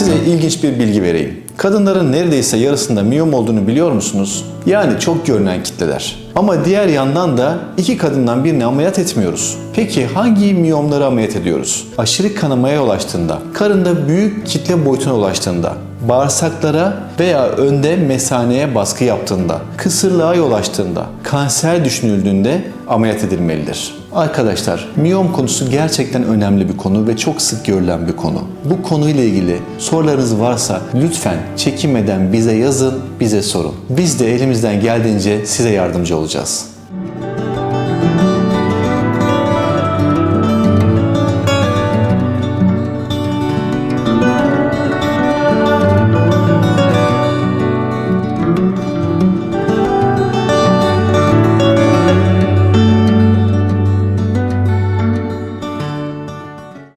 Size ilginç bir bilgi vereyim. Kadınların neredeyse yarısında miyom olduğunu biliyor musunuz? Yani çok görünen kitleler. Ama diğer yandan da iki kadından birini ameliyat etmiyoruz. Peki hangi miyomları ameliyat ediyoruz? Aşırı kanamaya yol açtığında, karında büyük kitle boyutuna ulaştığında, bağırsaklara veya önde mesaneye baskı yaptığında, kısırlığa yol açtığında, kanser düşünüldüğünde ameliyat edilmelidir. Arkadaşlar, miyom konusu gerçekten önemli bir konu ve çok sık görülen bir konu. Bu konuyla ilgili sorularınız varsa lütfen çekinmeden bize yazın, bize sorun. Biz de elimizden geldiğince size yardımcı olacağız.